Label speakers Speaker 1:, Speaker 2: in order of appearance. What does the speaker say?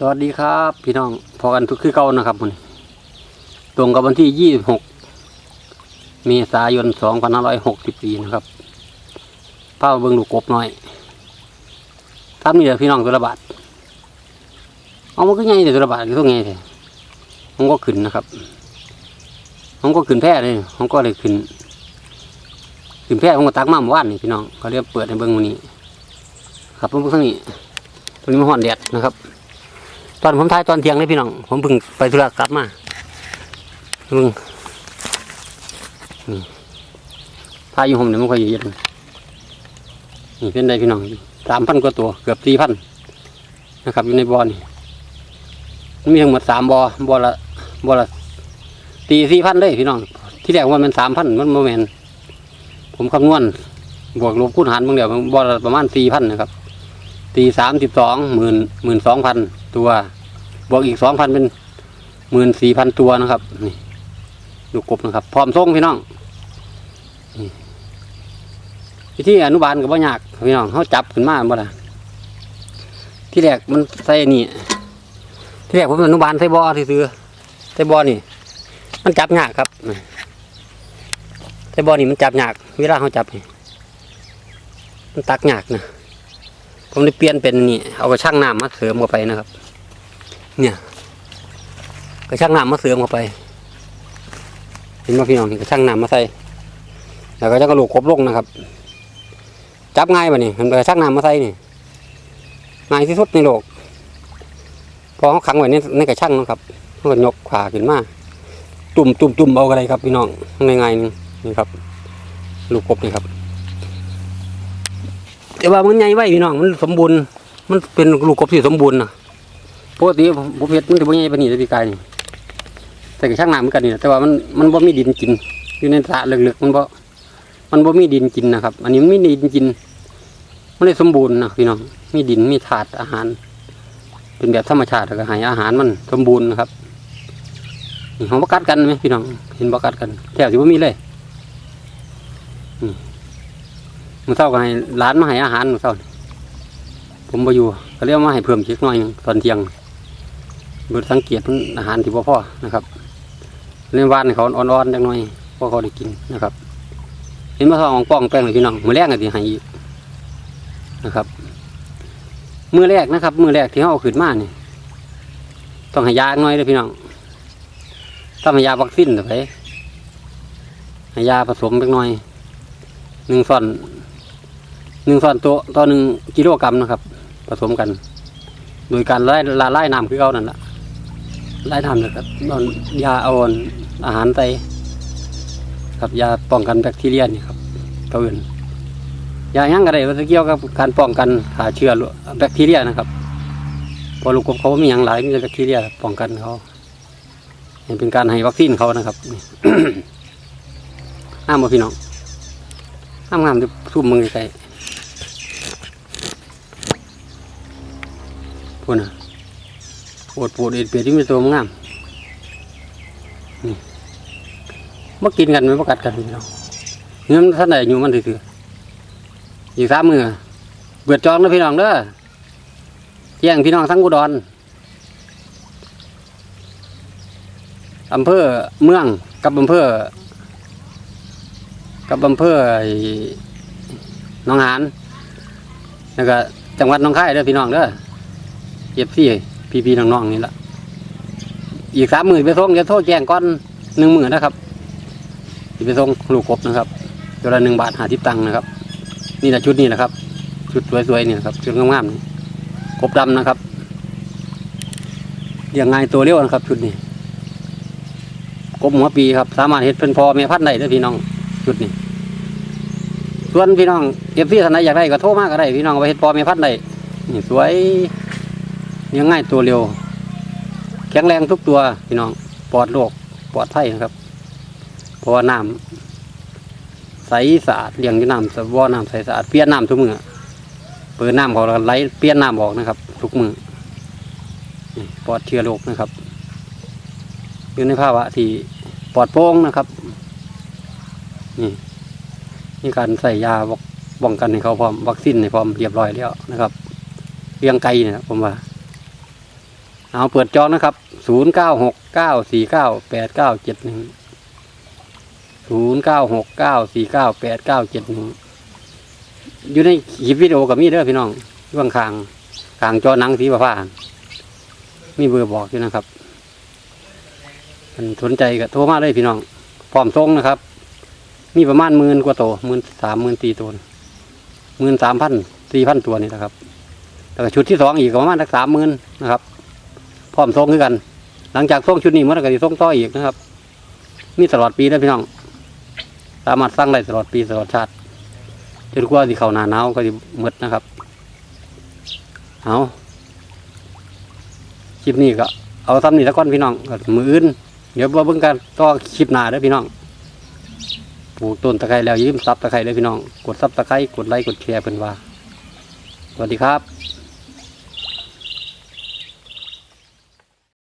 Speaker 1: สวัสดีครับ พี่น้องพอกันทุกคือเก่านะครับมันตรงกับวันที่ยี่สิบหกเมษายนสองพันห้าร้อยหกสิบปีนะครับพามาเบิ่งลูกกบหน่อยทำนี่เดี๋ยวพี่น้องตัวละบาทเอามันก็ไงเดี๋ยวตัวละบาทก็ต้องไงเถอะมันก็ขึ้นนะครับมันก็ขึ้นแพร่เลยมันก็เลยขึ้น ขึ้นแพร่ผมก็ตักมาเมื่อวานนี่พี่น้องเขาเรียกเปิดในเบิ้งวันนี้ ครับเพิ่งทั้งนี้ตรงนี้มันห่อนแดดนะครับ อนผมถ่ายตอนเที่ยงเลยพี่น้อง ผมเพิ่งไปธุระกลับมาเพิ่งถ่ายอยู่ผมเนี่ยไม่ค่อยเย็นนี่เป็นไดพี่น้องสามพันกว่าตัว เกือบสี่พันนะครับ อยู่ในบ่อนี่มันมีทั้งหมดสามบ่อบ่อละบ่อละตีสี่พันเลยพี่น้อง ที่แรกว่ามันสามพันมันโมเมนผมคำนวณบวกลบคูณหารบางเดียวบ่อละประมาณสี่พันนะครับตีสามสิบสองหมื่นหมื่นสองพันตัว บวกอีกสองพันเป็นหมื่นสี่พันตัวนะครับ นี่ลูกกบนะครับ พร้อมส่งพี่น้องนี่วิธีอนุบาลกับว่ายากพี่น้องเขาจับขึ้นมาบ่ล่ะที่แรกมันใส่นี่ ที่แรกผมอนุบาลใส่บ่อซื้อใส่บ่อนี่ มันจับยากครับใส่บ่อนี่มันจับยาก เวลาเขาจับนี่มันตักยากนะผมได้เปลี่ยนเป็นนี่ เอากระช่างน้ำมาเสริมเข้าไปนะครับ เนี่ยกระช่างน้ำมาเสริมเข้าไป เห็นไหมพี่น้องเห็นกระช่างน้ำมาใส่แล้วก็จะกระโหลกครบลงนะครับ จับง่ายป่ะนี่เห็นกระช่างน้ำมาใส่นี่ง่ายที่สุดในโลกพอเขาขังไว้ในในกระช่างนะครับเขาก็ยกขาขึ้นมาตุ่มตุ่มตุ่มเอาอะไรครับ พี่น้องง่ายๆนี่นี่ครับ ลูกกบนี่ครับแต่ว่ามันใหญ่ไว้พี่น้องมันสมบูรณ์ มันเป็นลูกกบที่สมบูรณ์นะ ปกติผมเห็ดมันจะบ่ใหญ่ปานนี้เลยพี่กายนี่แต่ก็ช่างน้ำเหมือนกันนี่นะแต่ว่ามันมันบ่มีดินกิน อยู่ในสระลึกๆมันบ่มันบ่มีดินกินนะครับ อันนี้มันมีดินกินมันเลยสมบูรณ์นะพี่น้องมีดินมีถาดอาหาร เป็นแบบธรรมชาติแล้วก็ให้อาหารมันสมบูรณ์นะครับนี่เขาบ่กัดกันไหมพี่น้องเห็นบ่กัดกันแถวสิบ่ามีเลยมื้อเช้าก็ให้ร้านมาให้อาหารมื้อเช้าผมบ่อยู่ก็เรียกมาให้เพิ่มอีกหน่อยตอนเที่ยง เบิดสังเกตมันอาหารที่บ่อพ่อนะครับเล่นวานให้เขาอ่อนๆจังหน่อยพอเขาได้กินนะครับเห็นมาทองป้องแป้งเลยพี่น้องมือแรกก็สิให้อีกนะครับ มือแรกนะครับ มือแรกที่เขาเอาขึ้นมานี่ยต้องห้ยาหน่อยเด้อพี่น้องต้องห้ยาวัคซีนเด้อไปห้ยาผสมเล็กน้อยหนึ่งส่วนหนึ่งส่วนตัวต่อหนึ่งกิโลกรัมนะครับ ผสมกัน โดยการไล่ละไล่น้ำคือเอานั่นแหละ ไล่น้ำนะครับเอายาเอาอาหารใส่ครับยาป้องกันแบคทีเรียนี่ครับตัวอื่นยาหยังอะไรว่าจะเกี่ยวกับการป้องกันหาเชื้อแบคทีเรียนะครับพอลูกกบเขามีอย่างหลายมีแบคทีเรียป้องกันเขานี่เป็นการให้วัคซีนเขานะครับน้ามมาพี่น้องงามงามจะซุ่มมึงไกลๆพูดนะ ปวดปวดเอ็ดเปียที่มีตัวมันงามนี่มากินกันไหมมากัดกันพี่น้องเนื้อมันท่านไหนอยู่มันถือๆอีกสามมือเบือดจองนะพี่น้องเด้อแย่งพี่น้องทั้งอุดรอำเภอเมืองกับอำเภอ กับอำเภอหนองหานแล้วก็จังหวัดหนองคายเด้อพี่น้องเด้อเย็บซี่ พี่พี่ๆน้องๆนี่ละอีกสามหมื่นไปส่งจะโทษแจ้งก้อนหนึ่งหมื่นนะครับไปส่งลูกกบนะครับตัวละหนึ่งบาทหาทิปตังค์นะครับ นี่แหละชุดนี้นะครับ ชุดสวยๆนี่นะครับชุดงามๆนี่กบดำนะครับเรียังไงตัวเลี้ยวนะครับ ชุดนี้กบหัวปีครับ สามารถเห็ดเป็นพอเมียพันธุ์ได้ด้อพี่น้องชุดนี้ ส่วนพี่น้องเอฟซีท่านใดอยากได้ก็โทรมาก็ได้พี่น้องไปเฮ็ดปอเมีพัดได้นี่สวย เลี้ยงง่ายตัวเร็ว แข็งแรงทุกตัวพี่น้องปลอดโรคปลอดภัยนะครับเพราะว่าน้ำใสสะอาดเลี้ยงอยู่น้ำสบ่อน้ำใสสะอาดเปลี่ยนน้ำทุกมือเปิดน้ำขาแล้วก็ไหลเปลี่ยนน้ำออกนะครับ ทุกมือปลอดเชื้อโรคนะครับอยู่ในภาวะที่ปลอดโปร่งนะครับนี่มีการใส่ยาบ้องกันให้เขาพร้อมวัคซีนให้พร้อมเรียบร้อยแล้วนะครับเลี้ยงไก่เนะครับผมว่า เอาเปิดจองนะครับศูนย์เก้าหกเก้าสี่เก้าแปดเก้าเจ็ดหนึ่งศูนย์เก้าหกเก้าสี่เก้าแปดเก้าเจ็ดหนึ่งอยู่ในคลิปวิดีโอกับมีเด้อพี่น้องอยู่ข้างๆกลางจอหนังสีฟ้ามีเบอร์บอกอยู่นะครับมันสนใจก็โทรมาเลยพี่น้องพร้อมส่งนะครับ มีประมาณหมื่นกว่าตัวหมื่นสามหมื่นตีตัวหมื่นสามพันสี่พันตัวนี่นะครับแล้วชุดที่สองอีกประมาณสักสามหมื่นนะครับ พร้อมส่งคือกัน หลังจากส่งชุดนี้มันก็จะส่งต่ออีกนะครับ มีตลอดปีนะพี่น้อง สามารถสร้างได้ตลอดปีตลอดชาติจนกว่าที่เขาหนาหนาวก็จะหมดนะครับเอาคลิปนี้ก็เอาซ้ำนี่ละก้อนพี่น้องก็มืออื่น เดี๋ยวมาเบิ่งกันต่อคลิปหน้าเด้อพี่น้องปลูกต้นตะไคร้แล้วยืมซับตะไคร้เลยพี่น้อง กดซับตะไคร้กดไลค์กดแชร์เพิ่อนว่า สวัสดีครับ